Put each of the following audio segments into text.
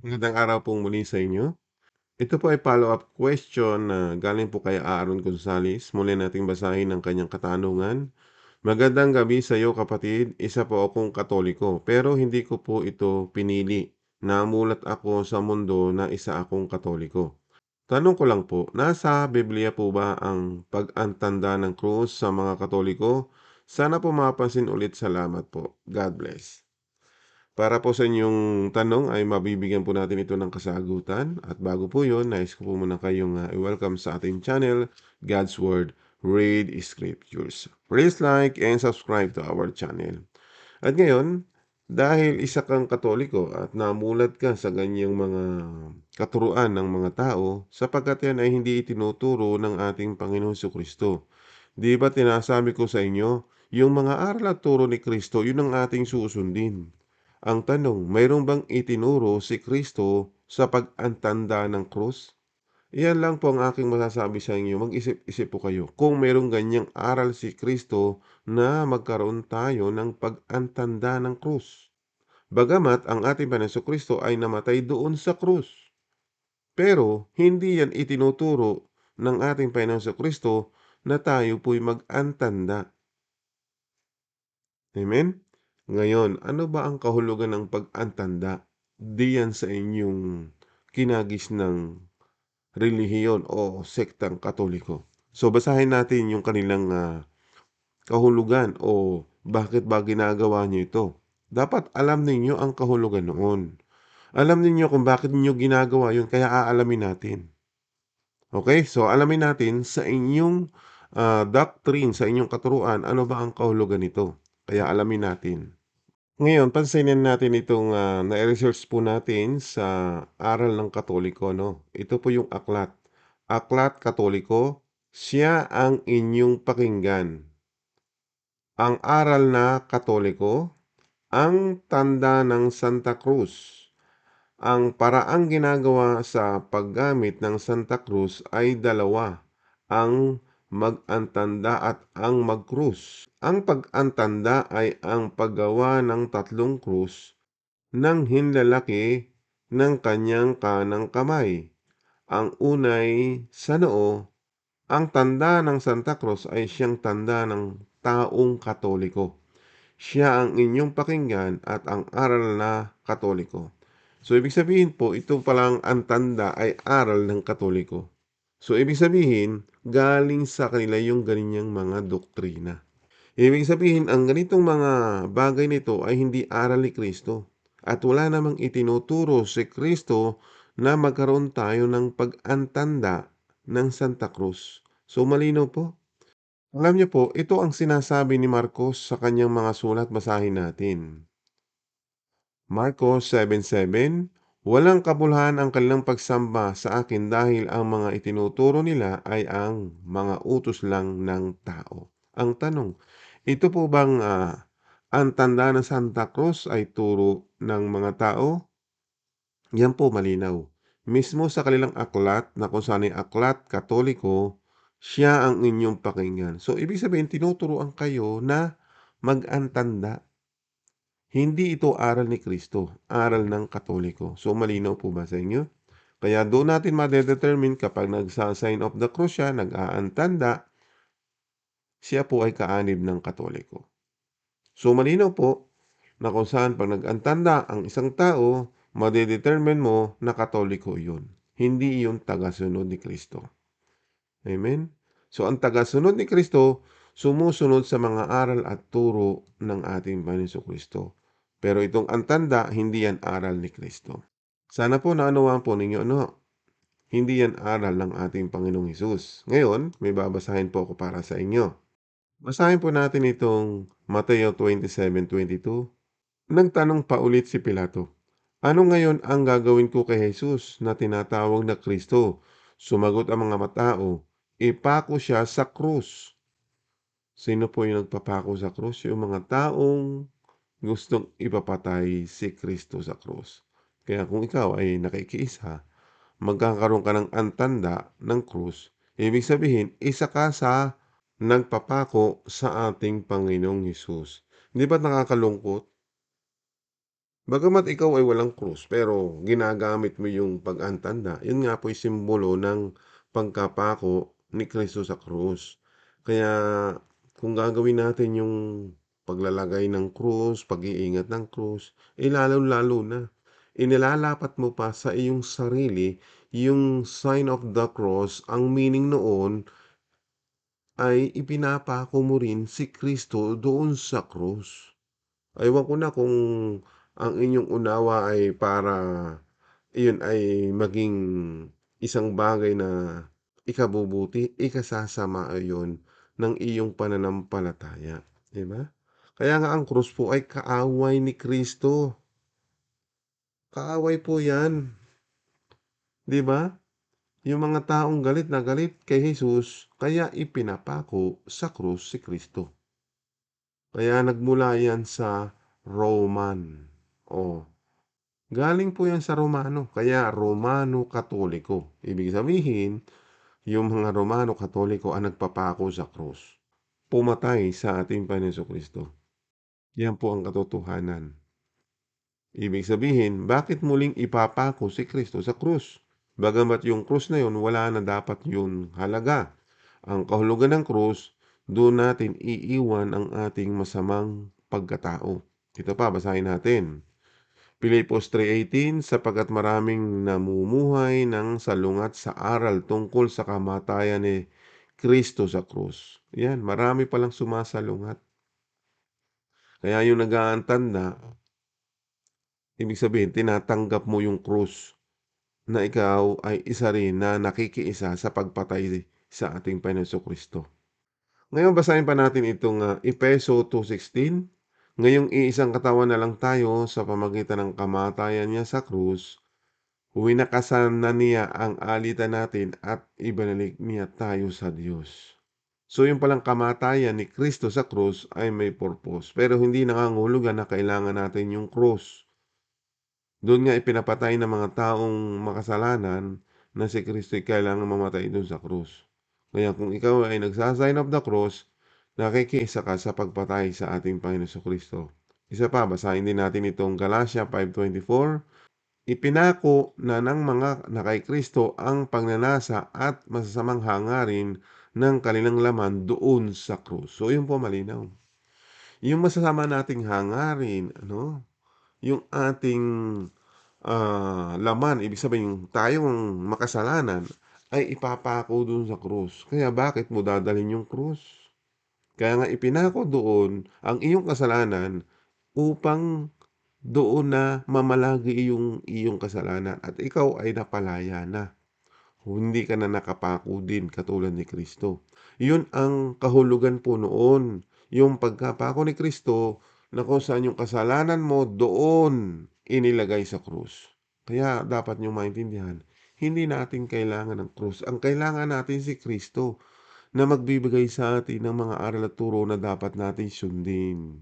Magandang araw po muli sa inyo. Ito po ay follow-up question na galing po kay Aaron Gonzales. Muli nating basahin ang kanyang katanungan. Magandang gabi sa iyo kapatid. Isa po akong katoliko pero hindi ko po ito pinili. Namulat ako sa mundo na isa akong katoliko. Tanong ko lang po, nasa Biblia po ba ang pag-antanda ng krus sa mga katoliko? Sana po mapansin ulit. Salamat po. God bless. Para po sa inyong tanong ay mabibigyan po natin ito ng kasagutan. At bago po yun, nais ko po muna kayong uh, i-welcome sa ating channel, God's Word, Read Scriptures. Please like and subscribe to our channel. At ngayon, dahil isa kang katoliko at namulat ka sa ganyang mga katuruan ng mga tao, sapagkat yan ay hindi itinuturo ng ating Panginoon Kristo. Di ba tinasabi ko sa inyo, yung mga aral at turo ni Kristo, yun ang ating susundin. Ang tanong, mayroon bang itinuro si Kristo sa pag-antanda ng krus? Iyan lang po ang aking masasabi sa inyo. Mag-isip-isip po kayo. Kung mayroong ganyang aral si Kristo na magkaroon tayo ng pag-antanda ng krus. Bagamat ang ating Panginoon Kristo ay namatay doon sa krus. Pero hindi yan itinuturo ng ating Panginoon Kristo na tayo po'y mag-antanda. Amen? Ngayon, ano ba ang kahulugan ng pag-antanda? Diyan sa inyong kinagis ng relihiyon o sektang katoliko. So, basahin natin yung kanilang uh, kahulugan o bakit ba ginagawa niyo ito. Dapat alam ninyo ang kahulugan noon. Alam ninyo kung bakit niyo ginagawa yun, kaya aalamin natin. Okay? So, alamin natin sa inyong uh, doctrine, sa inyong katuruan, ano ba ang kahulugan nito. Kaya alamin natin. Ngayon, pansinin natin itong uh, na-research po natin sa Aral ng Katoliko. No? Ito po yung aklat. Aklat Katoliko, siya ang inyong pakinggan. Ang aral na Katoliko, ang tanda ng Santa Cruz. Ang paraang ginagawa sa paggamit ng Santa Cruz ay dalawa. Ang mag-antanda at ang mag-krus. Ang pag-antanda ay ang paggawa ng tatlong krus ng hinlalaki ng kanyang kanang kamay. Ang unay sa noo, ang tanda ng Santa Cruz ay siyang tanda ng taong katoliko. Siya ang inyong pakinggan at ang aral na katoliko. So, ibig sabihin po, ito palang ang tanda ay aral ng katoliko. So, ibig sabihin, galing sa kanila yung ganyang mga doktrina. Ibig sabihin, ang ganitong mga bagay nito ay hindi aral ni Kristo. At wala namang itinuturo si Kristo na magkaroon tayo ng pag-antanda ng Santa Cruz. So, malinaw po. Alam niyo po, ito ang sinasabi ni Marcos sa kanyang mga sulat. Basahin natin. Marcos 7.7 Walang kabulhan ang kanilang pagsamba sa akin dahil ang mga itinuturo nila ay ang mga utos lang ng tao. Ang tanong, ito po bang uh, ang tanda ng Santa Cruz ay turo ng mga tao? Yan po malinaw. Mismo sa kanilang aklat na kung saan ay aklat katoliko, siya ang inyong pakinggan. So, ibig sabihin, tinuturoan kayo na mag-antanda hindi ito aral ni Kristo, aral ng Katoliko. So malinaw po ba sa inyo? Kaya doon natin madedetermine kapag nagsa-sign of the cross siya, nag-aantanda, siya po ay kaanib ng Katoliko. So malinaw po na kung saan pag nag-antanda ang isang tao, madedetermine mo na Katoliko yun. Hindi yung tagasunod ni Kristo. Amen? So ang tagasunod ni Kristo, sumusunod sa mga aral at turo ng ating Panginoon Kristo. Pero itong antanda, hindi yan aral ni Kristo. Sana po naunawaan po ninyo ano, hindi yan aral ng ating Panginoong Hesus. Ngayon, may babasahin po ako para sa inyo. Basahin po natin itong Mateo 27.22. Nagtanong pa ulit si Pilato, Ano ngayon ang gagawin ko kay Jesus na tinatawag na Kristo? Sumagot ang mga matao, ipako siya sa krus. Sino po yung nagpapako sa krus? Yung mga taong gustong ipapatay si Kristo sa krus. Kaya kung ikaw ay nakikiisa, magkakaroon ka ng antanda ng krus, ibig sabihin, isa ka sa nagpapako sa ating Panginoong Hesus. Hindi ba nakakalungkot? Bagamat ikaw ay walang krus, pero ginagamit mo yung pag-antanda, yun nga po'y simbolo ng pagkapako ni Kristo sa krus. Kaya kung gagawin natin yung paglalagay ng krus, pag-iingat ng krus, eh lalong-lalo na inilalapat mo pa sa iyong sarili yung sign of the cross. Ang meaning noon ay ipinapako mo rin si Kristo doon sa krus. Ewan ko na kung ang inyong unawa ay para iyon ay maging isang bagay na ikabubuti, ikasasama yun ng iyong pananampalataya, 'di ba? Kaya nga ang krus po ay kaaway ni Kristo. Kaaway po 'yan. 'Di ba? Yung mga taong galit na galit kay Jesus, kaya ipinapako sa krus si Kristo. Kaya nagmula yan sa Roman. Oh, galing po yan sa Romano, kaya Romano Katoliko. Ibig sabihin, yung mga Romano Katoliko ang nagpapako sa krus. Pumatay sa ating Panginoon Jesucristo. Yan po ang katotohanan. Ibig sabihin, bakit muling ipapako si Kristo sa krus? Bagamat yung krus na yun, wala na dapat yun halaga. Ang kahulugan ng krus, doon natin iiwan ang ating masamang pagkatao. Ito pa, basahin natin. Pilipos 3.18, sapagkat maraming namumuhay ng salungat sa aral tungkol sa kamatayan ni Kristo sa krus. Yan, marami palang sumasalungat. Kaya yung nag-aantanda, ibig sabihin, tinatanggap mo yung krus na ikaw ay isa rin na nakikiisa sa pagpatay sa ating Panginoon Kristo. Ngayon basahin pa natin itong uh, Epeso 2.16. Ngayong iisang katawan na lang tayo sa pamagitan ng kamatayan niya sa krus, winakasan na niya ang alitan natin at ibinalik niya tayo sa Diyos. So yung palang kamatayan ni Kristo sa krus ay may purpose. Pero hindi nangangulugan na kailangan natin yung krus. Doon nga ipinapatay ng mga taong makasalanan na si Kristo ay kailangan mamatay doon sa krus. Kaya kung ikaw ay nagsasign of the cross, nakikiisa ka sa pagpatay sa ating Panginoon Kristo. Isa pa, basahin din natin itong Galatia 5.24. Ipinako na ng mga na kay Kristo ang pagnanasa at masasamang hangarin ng kanilang laman doon sa krus. So, yun po malinaw. Yung masasama nating hangarin, ano, yung ating uh, laman, ibig sabihin, tayong makasalanan, ay ipapako doon sa krus. Kaya bakit mo dadalhin yung krus? Kaya nga ipinako doon ang iyong kasalanan upang doon na mamalagi yung iyong kasalanan at ikaw ay napalaya na. Hindi ka na nakapako din katulad ni Kristo. Yun ang kahulugan po noon. Yung pagkapako ni Kristo na kung saan yung kasalanan mo doon inilagay sa krus. Kaya dapat nyo maintindihan, hindi natin kailangan ng krus. Ang kailangan natin si Kristo na magbibigay sa atin ng mga aral at turo na dapat natin sundin.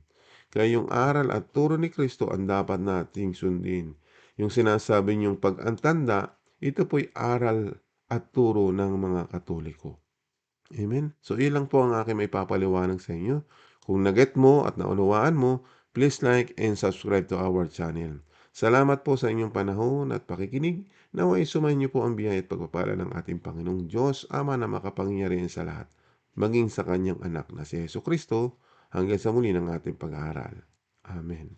Kaya yung aral at turo ni Kristo ang dapat nating sundin. Yung sinasabi niyong pag-antanda, ito po'y aral at turo ng mga katoliko. Amen? So, ilang po ang aking may papaliwanag sa inyo. Kung naget mo at naunawaan mo, please like and subscribe to our channel. Salamat po sa inyong panahon at pakikinig. Naway sumayin niyo po ang biyaya at pagpapala ng ating Panginoong Diyos, Ama na makapangyarihan sa lahat, maging sa kanyang anak na si Yesu Kristo, hanggang sa muli ng ating pag-aaral. Amen.